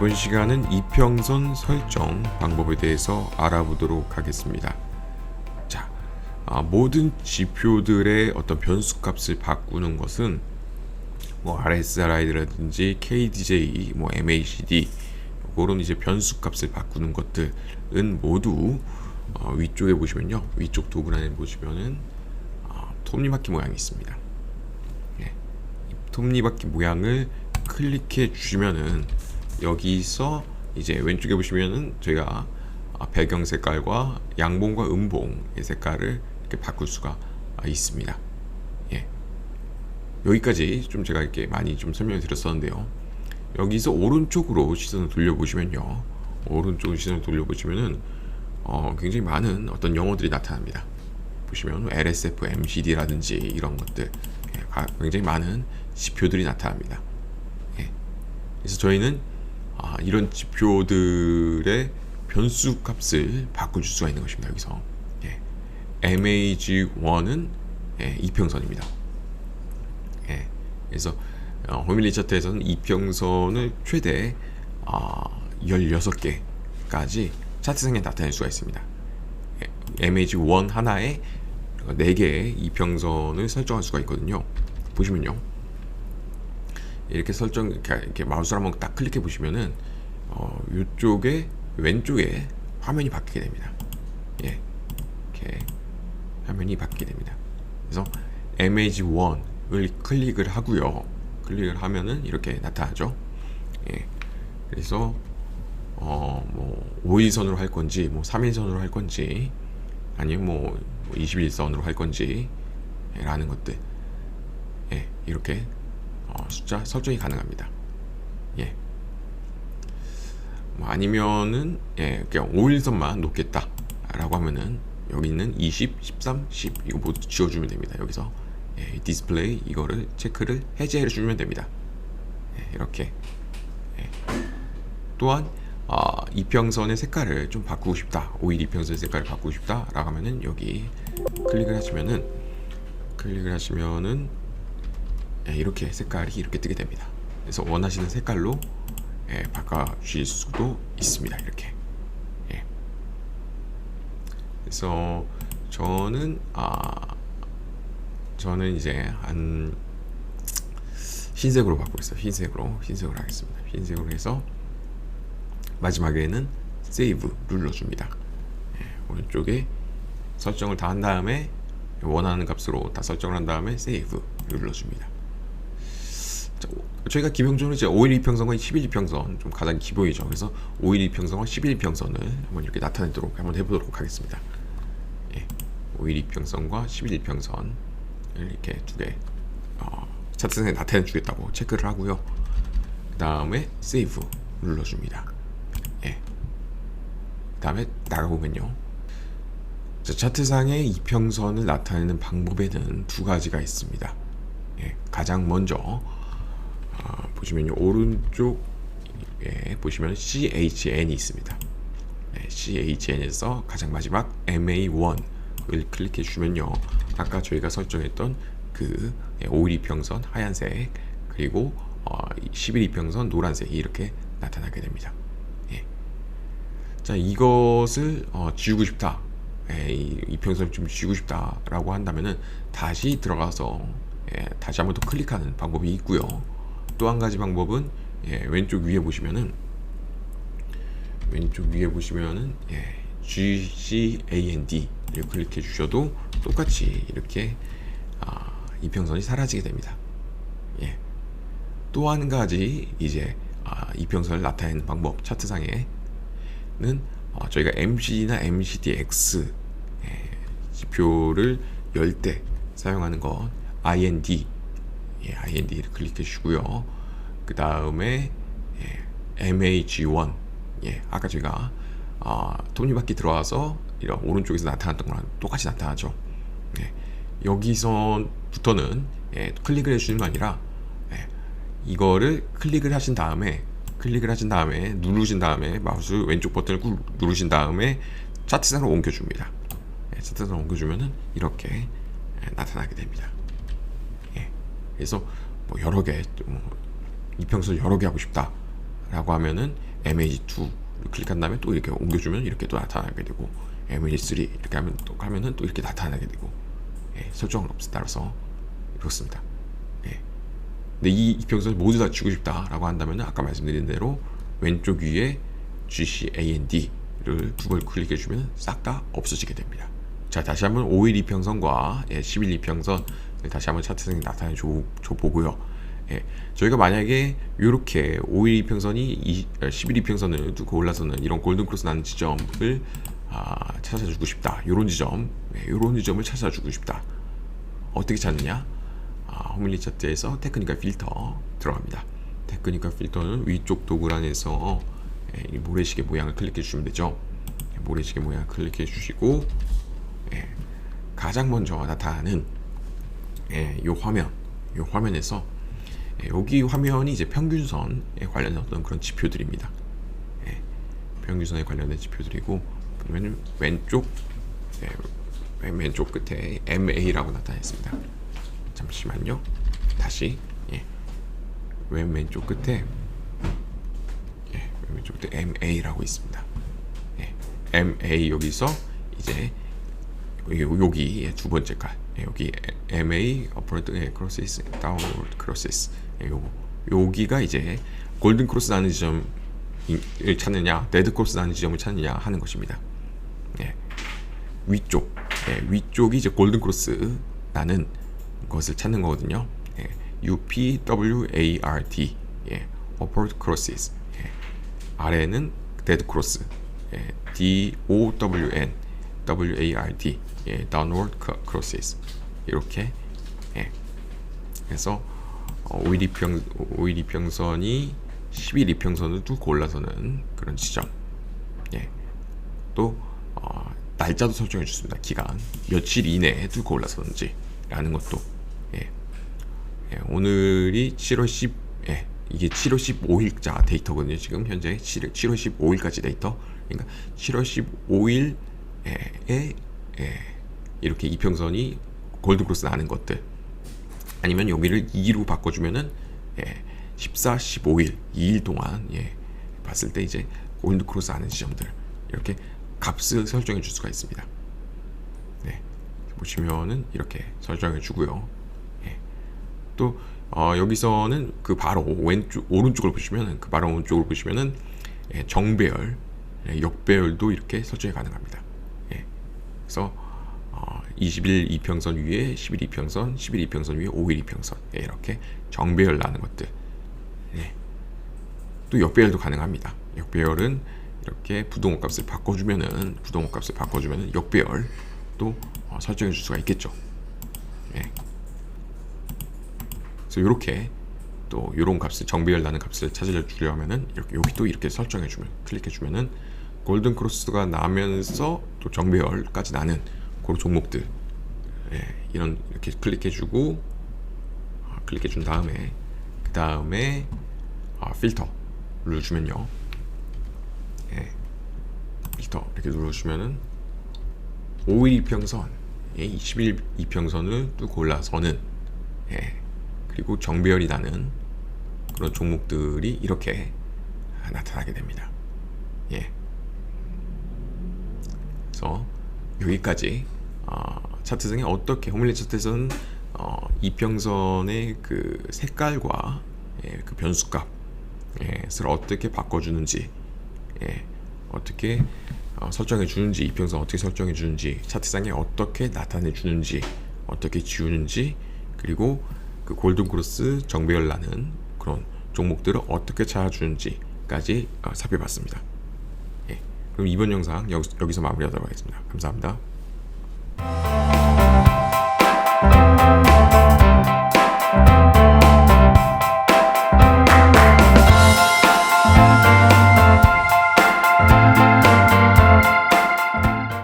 이번 시간은 이평선 설정 방법에 대해서 알아보도록 하겠습니다. 자, 아, 모든 지표들의 어떤 변수 값을 바꾸는 것은 뭐 RSRI라든지 KDJ, 뭐 MACD 그런 이제 변수 값을 바꾸는 것들은 모두 어, 위쪽에 보시면요, 위쪽 도구란에 보시면은 어, 톱니바퀴 모양이 있습니다. 예, 이 톱니바퀴 모양을 클릭해 주시면은 여기서 이제 왼쪽에 보시면은 저희가 아, 배경 색깔과 양봉과 음봉의 색깔을 이렇게 바꿀 수가 아, 있습니다. 예. 여기까지 좀 제가 이렇게 많이 좀 설명을 드렸었는데요. 여기서 오른쪽으로 시선을 돌려보시면요. 오른쪽 시선을 돌려보시면은 어, 굉장히 많은 어떤 영어들이 나타납니다. 보시면 LSF, MCD라든지 이런 것들 예, 가- 굉장히 많은 지표들이 나타납니다. 예. 그래서 저희는 아, 이런 지표들의 변수 값을 바꿔줄 수가 있는 것입니다. 여기서 예. MAG1은 예, 이평선입니다. 예. 그래서 어, 호밀리 차트에서는 이평선을 최대 아, 16개까지 차트상에 나타낼 수가 있습니다. 예, MAG1 하나에 4개의 이평선을 설정할 수가 있거든요. 보시면요. 이렇게 설정 이렇게, 마우스를 한번 딱 클릭해 보시면은 어, 이쪽에 왼쪽에 화면이 바뀌게 됩니다. 예, 이렇게 화면이 바뀌게 됩니다. 그래서 MAG1을 클릭을 하고요. 클릭을 하면은 이렇게 나타나죠. 예, 그래서 어 뭐 5일선으로 할 건지 뭐 3일선으로 할 건지 아니면 뭐 21선으로 할 건지 예, 라는 것들 예, 이렇게 어, 숫자 설정이 가능합니다. 예. 뭐 아니면은 예, 그냥 5일선만 놓겠다 라고 하면은 여기 있는 20, 13, 10 이거 모두 지워주면 됩니다. 여기서 예, 이 디스플레이 이거를 체크를 해제해 주면 됩니다. 예, 이렇게 예. 또한 아, 이평선의 색깔을 좀 바꾸고 싶다. 오일 이평선 색깔을 바꾸고 싶다 라고 하면은 여기 클릭을 하시면은 클릭을 하시면은 예, 이렇게 색깔이 이렇게 뜨게 됩니다. 그래서 원하시는 색깔로 예, 바꿔 주실 수도 있습니다. 이렇게. 예. 그래서 저는 아 저는 이제 한 흰색으로 바꾸겠어요. 흰색으로 흰색으로 하겠습니다. 흰색으로 해서 마지막에는 세이브 눌러줍니다. 예, 오른쪽에 설정을 다 한 다음에 원하는 값으로 다 설정을 한 다음에 세이브 눌러줍니다. 저희가 기본적으로 이제 5일 이평선과 11 이평선 좀 가장 기본이죠. 그래서 5일 이평선과 11 이평선을 한번 이렇게 나타내도록 한번 해보도록 하겠습니다. 예, 5일 이평선과 11 이평선 이렇게 두개 어, 차트상에 나타내 주겠다고 체크를 하고요. 그 다음에 세이브 눌러줍니다. 예. 그 다음에 나가보면요. 자, 차트상의 이평선을 나타내는 방법에는 두 가지가 있습니다. 예, 가장 먼저 아, 보시면요 오른쪽에 보시면 CHN이 있습니다. 네, CHN에서 가장 마지막 MA1을 클릭해 주시면요 아까 저희가 설정했던 그 5일 이평선 하얀색 그리고 어, 11 이평선 노란색이 이렇게 나타나게 됩니다. 예. 자 이것을 어, 지우고 싶다. 예, 이 이평선을 좀 지우고 싶다라고 한다면은 다시 들어가서 예, 다시 한번 더 클릭하는 방법이 있고요. 또 한 가지 방법은 예, 왼쪽 위에 보시면은 왼쪽 위에 보시면은 예, GCAND를 클릭해 주셔도 똑같이 이렇게 아, 이평선이 사라지게 됩니다. 예. 또 한 가지 이제 아, 이평선을 나타내는 방법 차트상에는 어, 저희가 MCD나 MCDX 예, 지표를 열 때 사용하는 것 IND 예, IND를 클릭해 주시고요. 그 다음에 예, MAG1 예, 아까 제가 아, 톱니바퀴 들어와서 이런 오른쪽에서 나타났던 거랑 똑같이 나타나죠. 예, 여기서부터는 예, 클릭을 해주는 거 아니라 예, 이거를 클릭을 하신 다음에 클릭을 하신 다음에 누르신 다음에 마우스 왼쪽 버튼을 꾹 누르신 다음에 차트상으로 옮겨줍니다. 예, 차트상으로 옮겨주면은 이렇게 예, 나타나게 됩니다. 예, 그래서 뭐 여러 개 뭐, 이평선 여러 개 하고 싶다 라고 하면은 MH2 클릭한 다음에 또 이렇게 옮겨주면 이렇게 또 나타나게 되고 MH3 이렇게 하면 또 하면은 또 이렇게 나타나게 되고 예, 설정을 따라서 그렇습니다. 예. 근데 이 이평선을 모두 다 주고 싶다라고 한다면 아까 말씀드린 대로 왼쪽 위에 GCAND를 두 번 클릭해 주면 싹 다 없어지게 됩니다. 자 다시 한번 5일 이평선과 예, 10일 이평선 다시 한번 차트상에 나타내 줘, 줘 보고요. 예, 저희가 만약에 이렇게 5일 이평선이 20, 10일 이평선을 두고 올라서는 이런 골든 크로스 나는 지점을 아, 찾아주고 싶다. 이런 지점, 예, 이런 지점을 찾아주고 싶다. 어떻게 찾느냐? 아, 호밀리 차트에서 테크니컬 필터 들어갑니다. 테크니컬 필터는 위쪽 도구란에서 예, 이 모래시계 모양을 클릭해 주시면 되죠. 예, 모래시계 모양 클릭해 주시고 예, 가장 먼저 나타나는 예, 요 화면, 요 화면에서 예, 여기 화면이 이제 평균선에 관련된 어떤 그런 지표들입니다. 예, 평균선에 관련된 지표들이고 보면 왼쪽 예, 맨 왼쪽 끝에 MA라고 나타냈습니다. 잠시만요. 다시 예. 왼 왼쪽 끝에 예, 왼 왼쪽 끝에 MA라고 있습니다. 예, MA 여기서 이제 여기, 여기 예, 두 번째 깔 예, 여기 MA 어퍼런트 예, 크로시스 다운로드 크로시스 예, 요거 여기가 이제 골든 크로스 나는 지점을 찾느냐 레드 크로스 나는 지점을 찾느냐 하는 것입니다. 예, 위쪽. 예, 위쪽이 이제 골든 크로스 나는 것을 찾는 거거든요. 예, UPWART 예, upward crosses. 예, 아래는 dead cross. 예, DOWN WART 예, downward cro- crosses. 이렇게 예, 그래서 어, 5일 이평 5일 이평선이 10일 이평선을 뚫고 올라서는 그런 지점. 예, 또 어, 날짜도 설정해 주습니다. 기간. 며칠 이내에 뚫고 올라서는지 라는 것도. 예. 예, 오늘이 7월 10 예, 이게 7월 15일자 데이터거든요. 지금 현재. 7월, 7월 15일까지 데이터. 그러니까 7월 15일 에 예, 이렇게 이평선이 골든크로스 나는 것들 아니면 여기를 2로 바꿔주면은 예, 14, 15일 2일 동안 예, 봤을 때 이제 골든크로스 나는 지점들 이렇게 값을 설정해 줄 수가 있습니다. 네, 보시면은 이렇게 설정해 주고요. 예. 또 어, 여기서는 그 바로 왼쪽 오른쪽을 보시면은 그 바로 오른쪽을 보시면은 예, 정배열, 예, 역배열도 이렇게 설정이 가능합니다. 예. 그래서 어, 20일 이평선 위에 11 이평선, 11 이평선 위에 5일 이평선 예, 이렇게 정배열 나는 것들. 예. 또 역배열도 가능합니다. 역배열은 이렇게 부동호 값을 바꿔주면은 부동호 값을 바꿔주면은 역배열 또 어, 설정해 줄 수가 있겠죠. 예. 그래서 이렇게 또 이런 값을 정배열 나는 값을 찾아주려면은 이렇게 여기 또 이렇게 설정해 주면 클릭해 주면은 골든 크로스가 나면서 또 정배열까지 나는 그런 종목들 예, 이런 이렇게 클릭해 주고 아, 클릭해 준 다음에 그 다음에 아, 필터 눌러주면요 예, 필터 이렇게 눌러주면은 5일 이평선 예, 20일 이평선을 뚫고 올라서는 예, 그리고 정배열이 나는 그런 종목들이 이렇게 나타나게 됩니다. 예. 그래서 여기까지 어, 차트상에 어떻게 호밀리 차트에서는 어, 이평선의 그 색깔과 예, 그 변수값 예, 을 어떻게 바꿔주는지 예, 어떻게 어, 설정해 주는지 이평선 어떻게 설정해 주는지 차트상에 어떻게 나타내 주는지 어떻게 지우는지 그리고 그 골든 크로스 정배열 나는 그런 종목들을 어떻게 찾아주는지까지 어, 살펴봤습니다. 예, 그럼 이번 영상 여, 여기서 마무리하도록 하겠습니다. 감사합니다.